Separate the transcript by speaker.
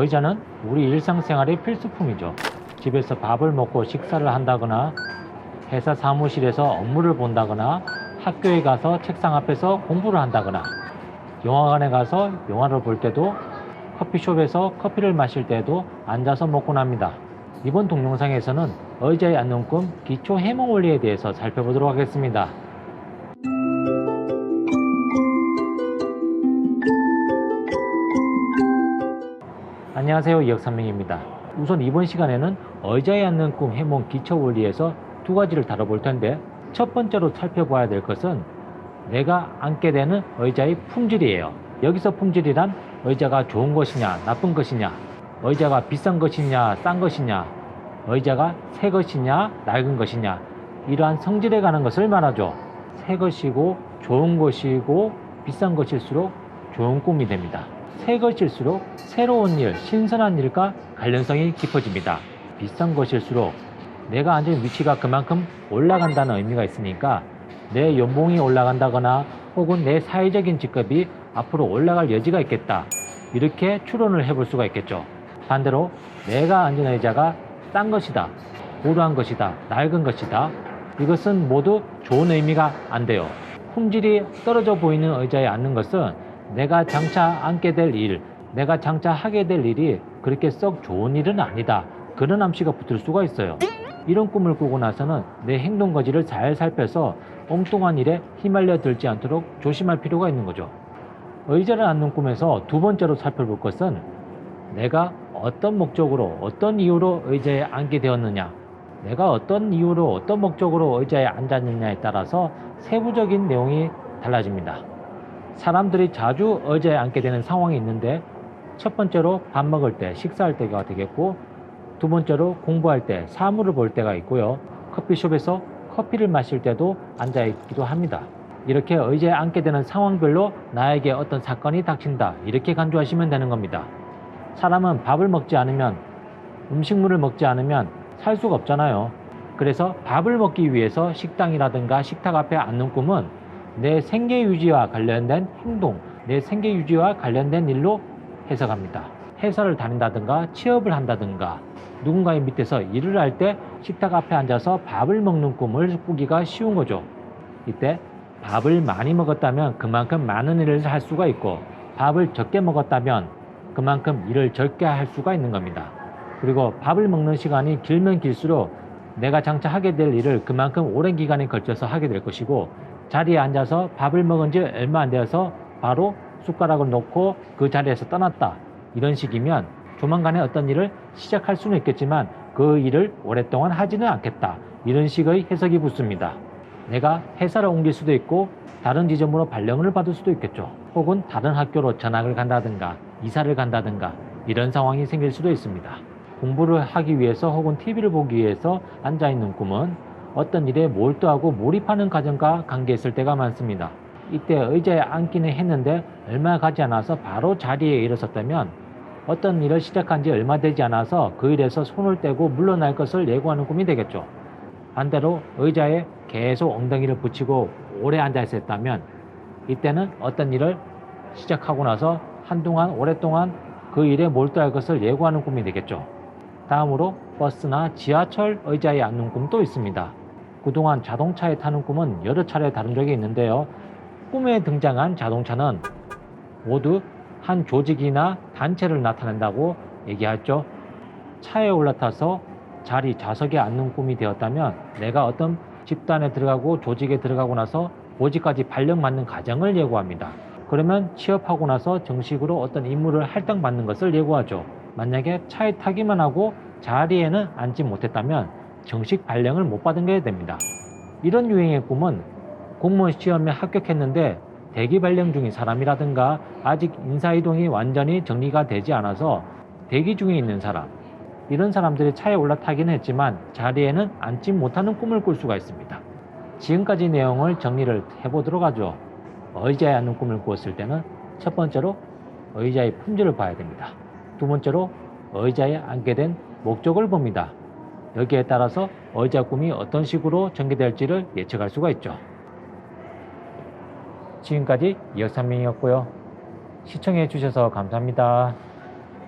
Speaker 1: 의자는 우리 일상생활의 필수품이죠. 집에서 밥을 먹고 식사를 한다거나 회사 사무실에서 업무를 본다거나 학교에 가서 책상 앞에서 공부를 한다거나 영화관에 가서 영화를 볼 때도 커피숍에서 커피를 마실 때도 앉아서 먹곤 합니다. 이번 동영상에서는 앉는 꿈 기초 해몽 원리에 대해서 살펴보도록 하겠습니다. 안녕하세요. 이혁삼명입니다. 우선 이번 시간에는 의자에 앉는 꿈 해몽 기초 원리에서 두 가지를 다뤄볼 텐데 첫 번째로 살펴봐야 될 것은 내가 앉게 되는 의자의 품질이에요. 여기서 품질이란 의자가 좋은 것이냐, 나쁜 것이냐, 의자가 비싼 것이냐, 싼 것이냐, 의자가 새 것이냐, 낡은 것이냐, 이러한 성질에 관한 것을 말하죠. 새 것이고, 좋은 것이고, 비싼 것일수록 좋은 꿈이 됩니다. 새 것일수록 새로운 일, 신선한 일과 관련성이 깊어집니다. 비싼 것일수록 내가 앉은 위치가 그만큼 올라간다는 의미가 있으니까 내 연봉이 올라간다거나 혹은 내 사회적인 직급이 앞으로 올라갈 여지가 있겠다. 이렇게 추론을 해볼 수가 있겠죠. 반대로 내가 앉은 의자가 싼 것이다. 고루한 것이다. 낡은 것이다. 이것은 모두 좋은 의미가 안 돼요. 품질이 떨어져 보이는 의자에 앉는 것은 내가 장차 앉게 될 일, 내가 장차 하게 될 일이 그렇게 썩 좋은 일은 아니다. 그런 암시가 붙을 수가 있어요. 이런 꿈을 꾸고 나서는 내 행동 거지를 잘 살펴서 엉뚱한 일에 휘말려 들지 않도록 조심할 필요가 있는 거죠. 의자를 앉는 꿈에서 두 번째로 살펴볼 것은 내가 어떤 목적으로 어떤 이유로 의자에 앉게 되었느냐 내가 어떤 이유로 어떤 목적으로 의자에 앉았느냐에 따라서 세부적인 내용이 달라집니다. 사람들이 자주 의자에 앉게 되는 상황이 있는데 첫 번째로 밥 먹을 때 식사할 때가 되겠고 두 번째로 공부할 때 사물을 볼 때가 있고요. 커피숍에서 커피를 마실 때도 앉아 있기도 합니다. 이렇게 의자에 앉게 되는 상황별로 나에게 어떤 사건이 닥친다. 이렇게 간주하시면 되는 겁니다. 사람은 밥을 먹지 않으면 음식물을 먹지 않으면 살 수가 없잖아요. 그래서 밥을 먹기 위해서 식당이라든가 식탁 앞에 앉는 꿈은 내 생계 유지와 관련된 행동, 내 생계 유지와 관련된 일로 해석합니다. 회사를 다닌다든가 취업을 한다든가 누군가의 밑에서 일을 할 때 식탁 앞에 앉아서 밥을 먹는 꿈을 꾸기가 쉬운 거죠. 이때 밥을 많이 먹었다면 그만큼 많은 일을 할 수가 있고 밥을 적게 먹었다면 그만큼 일을 적게 할 수가 있는 겁니다. 그리고 밥을 먹는 시간이 길면 길수록 내가 장차 하게 될 일을 그만큼 오랜 기간에 걸쳐서 하게 될 것이고 자리에 앉아서 밥을 먹은 지 얼마 안 되어서 바로 숟가락을 놓고 그 자리에서 떠났다. 이런 식이면 조만간에 어떤 일을 시작할 수는 있겠지만 그 일을 오랫동안 하지는 않겠다. 이런 식의 해석이 붙습니다. 내가 회사를 옮길 수도 있고 다른 지점으로 발령을 받을 수도 있겠죠. 혹은 다른 학교로 전학을 간다든가 이사를 간다든가 이런 상황이 생길 수도 있습니다. 공부를 하기 위해서 혹은 TV를 보기 위해서 앉아 있는 꿈은 어떤 일에 몰두하고 몰입하는 과정과 관계있을 때가 많습니다. 이때 의자에 앉기는 했는데 얼마 가지 않아서 바로 자리에 일어섰다면 어떤 일을 시작한 지 얼마 되지 않아서 그 일에서 손을 떼고 물러날 것을 예고하는 꿈이 되겠죠. 반대로 의자에 계속 엉덩이를 붙이고 오래 앉아 있었다면 이때는 어떤 일을 시작하고 나서 한동안 오랫동안 그 일에 몰두할 것을 예고하는 꿈이 되겠죠. 다음으로 버스나 지하철 의자에 앉는 꿈도 있습니다. 그동안 자동차에 타는 꿈은 여러 차례 다룬 적이 있는데요. 꿈에 등장한 자동차는 모두 한 조직이나 단체를 나타낸다고 얘기하죠. 차에 올라타서 자리 좌석에 앉는 꿈이 되었다면 내가 어떤 집단에 들어가고 조직에 들어가고 나서 보직까지 발령받는 과정을 예고합니다. 그러면 취업하고 나서 정식으로 어떤 임무를 할당받는 것을 예고하죠. 만약에 차에 타기만 하고 자리에는 앉지 못했다면 정식 발령을 못 받은 게 됩니다. 이런 유행의 꿈은 공무원 시험에 합격했는데 대기 발령 중인 사람이라든가 아직 인사이동이 완전히 정리가 되지 않아서 대기 중에 있는 사람 이런 사람들이 차에 올라타기는 했지만 자리에는 앉지 못하는 꿈을 꿀 수가 있습니다. 지금까지 내용을 정리를 해보도록 하죠. 의자에 앉는 꿈을 꾸었을 때는 첫 번째로 의자의 품질을 봐야 됩니다. 두 번째로 의자에 앉게 된 목적을 봅니다. 여기에 따라서 의자 꿈이 어떤 식으로 전개될지를 예측할 수가 있죠. 지금까지 이혁삼명이었고요. 시청해 주셔서 감사합니다.